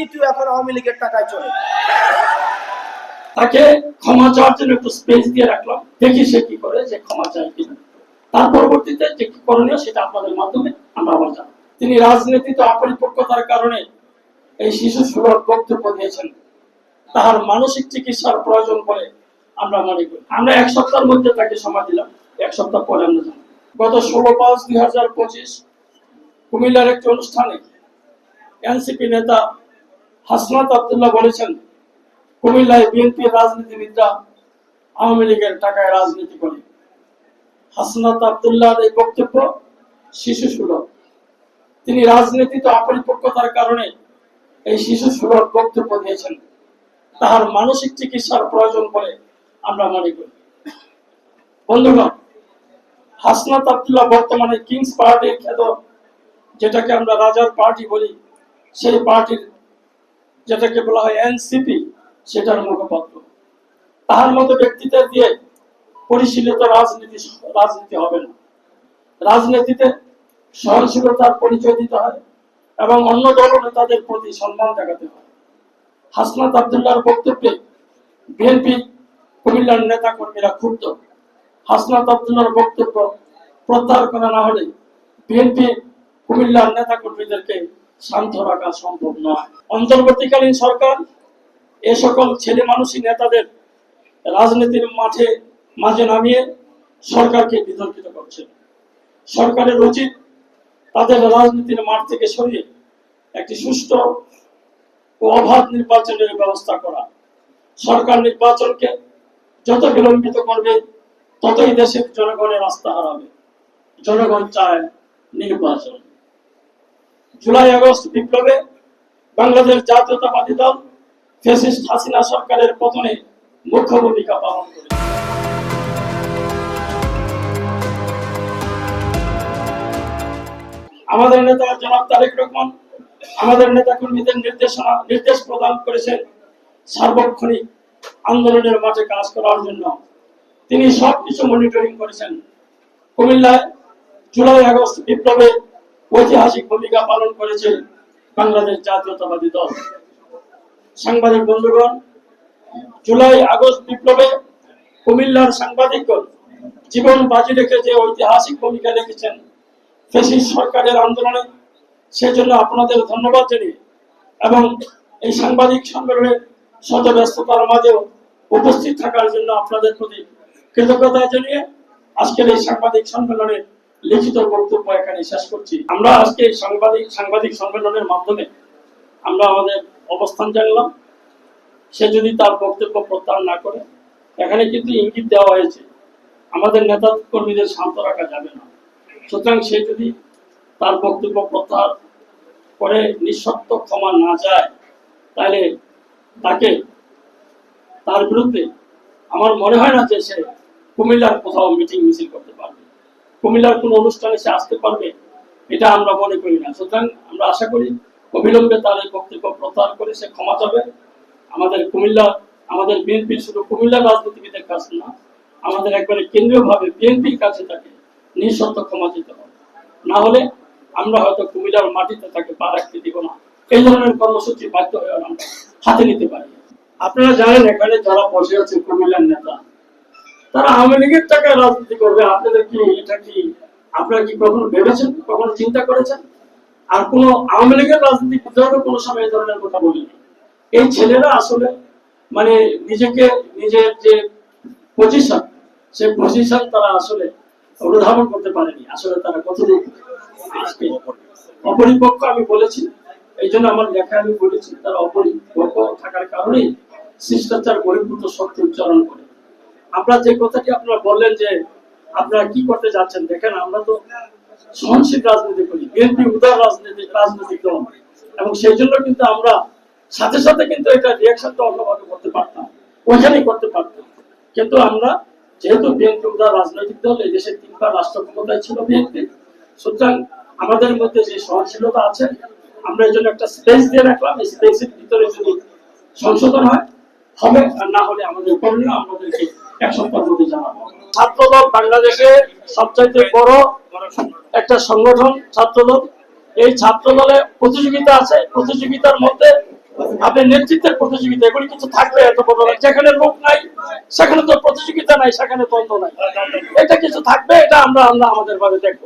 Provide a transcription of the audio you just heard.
রাজনীতিও এখন আওয়ামী লীগের টাকায় চলে। তাকে ক্ষমা চাওয়ার জন্য একটু স্পেস দিয়ে রাখলাম। দেখি সে কি করে, যে ক্ষমা চায় তার পরবর্তীতে যে কি করণীয় সেটা আপনাদের মাধ্যমে আমরা আবার তিনি অপরিপক্কতার কারণে এই শিশু সুলভ বক্তব্য দিয়েছেন। তাহার মানসিক চিকিৎসার প্রয়োজন বলে আমরা মনে করি। আমরা এক সপ্তাহের মধ্যে তাকে সময় দিলাম। এক সপ্তাহ পরে আমরা জানাব। গত ষোলো পাঁচ দুই হাজার পঁচিশ কুমিল্লার একটি অনুষ্ঠানে এনসিপি নেতা হাসনাত আবদুল্লাহ বলেছেন, কুমিল্লায় বিএনপি রাজনীতিবিদরা আওয়ামী লীগের টাকায় রাজনীতি করে। হাসনাত আবদুল্লাহর এই বক্তব্য শিশু সুলভ। তিনি রাজনীতিতে অপরিপক্কতার কারণে এই শিশু সুলভ বক্তব্য দিয়েছেন। তাহার মানসিক চিকিৎসার প্রয়োজন বলে আমরা মনে করি। বন্ধুগণ, হাসনাত আবদুল্লাহ বর্তমানে কিংস পার্টির খ্যাত, যেটাকে আমরা রাজার পার্টি বলি, সেই পার্টির যেটাকে বলা হয় এনসিপি, সেটার মুখপাত্র। তাহার মতো ব্যক্তিদের দিয়ে পরিশীলিত রাজনীতি রাজনীতি হবে না। রাজনীতিতে সহনশীলতার পরিচয় দিতে হয় এবং অন্য দল নেতাদের প্রতি সম্মান দেখাতে হয়। হাসনাত আবদুল্লাহর বক্তব্যে বিএনপি কুমিল্লার নেতা কর্মীরা ক্ষুব্ধ। হাসনাত আবদুল্লাহর বক্তব্য প্রত্যাহার করা না হলে বিএনপি কুমিল্লার নেতা কর্মীদেরকে শান্ত রাখা সম্ভব নয়। অন্তর্বর্তীকালীন সরকার এ সকল ছেলে মানুষই নেতাদের রাজনীতির মাঠে, মাঝে নামিয়ে সরকারকে বিতর্কিত করছে। সরকারের উচিত তাদের রাজনীতির মাঠ থেকে সরিয়ে একটি সুষ্ঠু ও অবাধ নির্বাচনের ব্যবস্থা করা। সরকার নির্বাচনকে যত বিলম্বিত করবে, ততই দেশের জনগণের আস্থা হারাবে। জনগণ চায় নির্বাচন। জুলাই, আগস্ট বিপ্লবে বাংলাদেশ জাতীয়তাবাদী দল ফেসিস্ট হাসিনা সরকারের পতনে মুখ্য ভূমিকা পালন করে আমাদের নেতা জনাব তারেক রহমান, আমাদের নেতা কর্মীদের নির্দেশনা, নির্দেশ প্রদান করেছেন সার্বক্ষণিক আন্দোলনের মাঠে কাজ করার জন্য। তিনি সবকিছু মনিটরিং করেছেন। কুমিল্লায় জুলাই, আগস্ট বিপ্লবে ঐতিহাসিক ভূমিকা পালন করেছে বাংলাদেশ জাতীয়তাবাদী দল। সাংবাদিক বন্ধুগণ, জুলাই, আগস্ট বিপ্লবে কুমিল্লার সাংবাদিকগণ জীবন বাজি রেখে যে ঐতিহাসিক ভূমিকা রেখেছেন ফেসিস সরকারের আন্দোলনে, সেজন্য আপনাদের ধন্যবাদ জানিয়ে এবং এই সাংবাদিক সম্মেলনে শত ব্যস্ততার মাঝেও উপস্থিত থাকার জন্য আপনাদের প্রতি কৃতজ্ঞতা জানিয়ে আজকের এই সাংবাদিক সম্মেলনে লিখিত বক্তব্য এখানে শেষ করছি। আমরা আজকে সাংবাদিক সাংবাদিক সম্মেলনের মাধ্যমে আমরা আমাদের অবস্থান জানলাম। সে যদি তার বক্তব্য প্রত্যাহার না করে, এখানে কিন্তু ইঙ্গিত দেওয়া হয়েছে, আমাদের নেতা কর্মীদের শান্ত রাখা যাবে না। সুতরাং সে যদি তার বক্তব্য প্রত্যাহার করে, নিঃশর্ত ক্ষমা না যায় তাহলে তাকে তার বিরুদ্ধে আমার মনে হয় না যে সে কুমিল্লার কোথাও মিটিং মিছিল করতে পারবে। কুমিল্লার কোন অনুষ্ঠানে সে আসতে পারবে, এটা আমরা মনে করি না। সুতরাং আমরা আশা করি অবিলম্বে তার এই বক্তব্য প্রত্যাহার করে সে ক্ষমা চাবে। আমাদের কুমিল্লা, আমাদের বিএনপি শুধু কুমিল্লার রাজনীতিবিদের কাছে না, আমাদের একবারে কেন্দ্রীয় ভাবে বিএনপির কাছে তাকে নিঃশর্ত ক্ষমা দিতে হবে। না হলে আমরা হয়তো কুমিল্লার মাটিতে তাকে পা রাখতে দিব না। এই ধরনের কর্মসূচি বাধ্য হয়ে আমরা হাতে নিতে পারি। আপনারা জানেন এখানে যারা বসে আছে কুমিল্লার নেতা তারা আওয়ামী লীগের টাকায় রাজনীতি করবে, আপনাদের কি এটা কি, আপনারা কি কখনো ভেবেছেন, কখনো চিন্তা করেছেন? আর কোন আওয়ামী লীগের রাজনীতি বিদ্রোহ কোনো সময় এই ধরনের কথা বলেনি। এই ছেলেরা আসলে মানে নিজেকে, নিজের যে পজিশন সে পজিশন তারা আসলে অনুধাবন করতে পারেনি। আসলে তারা কতদিন অপরিপক্ক আমি বলেছি, এই জন্য আমার লেখা আমি বলেছি, তারা অপরিপক্ক থাকার কারণেই শিষ্টাচার বহির্ভূত শক্তি উচ্চারণ করে। আমরা যে কথাটি আপনারা বললেন যে আপনারা কি করতে যাচ্ছেন, দেখেন আমরা তো সহনশীল রাজনীতি করি বিএনপি উদার রাজনীতি রাজনৈতিক দল। এবং সেই জন্য কিন্তু আমরা সাথে সাথে কিন্তু এটা রিয়াকশনটা অন্যভাবে করতে পারতাম, ওইখানেই করতে পারতাম। কিন্তু আমরা যেহেতু বিএনপি উদার রাজনৈতিক দল, এই দেশের তিনবার রাষ্ট্র ক্ষমতায় ছিল বিএনপি সুতরাং আমাদের মধ্যে যে সহনশীলতা আছে, আমরা এই জন্য একটা স্পেস দিয়ে রাখলাম। এই স্পেসের ভিতরে যদি সংশোধন হয়, হবে আর না হলে আমাদের করণীয় আমাদেরকে ছাত্রদল বাংলাদেশে সবচাইতে বড় একটা সংগঠন ছাত্রদল। এই ছাত্রদলে প্রতিযোগিতা আছে। প্রতিযোগিতার মধ্যে আপনি নেতৃত্বের প্রতিযোগিতা, এগুলি কিছু থাকবে এত বড়। যেখানে লোক নাই, সেখানে তো প্রতিযোগিতা নাই, সেখানে দ্বন্দ্ব নাই। এটা কিছু থাকবে, এটা আমরা আমরা আমাদের ভাবে দেখব।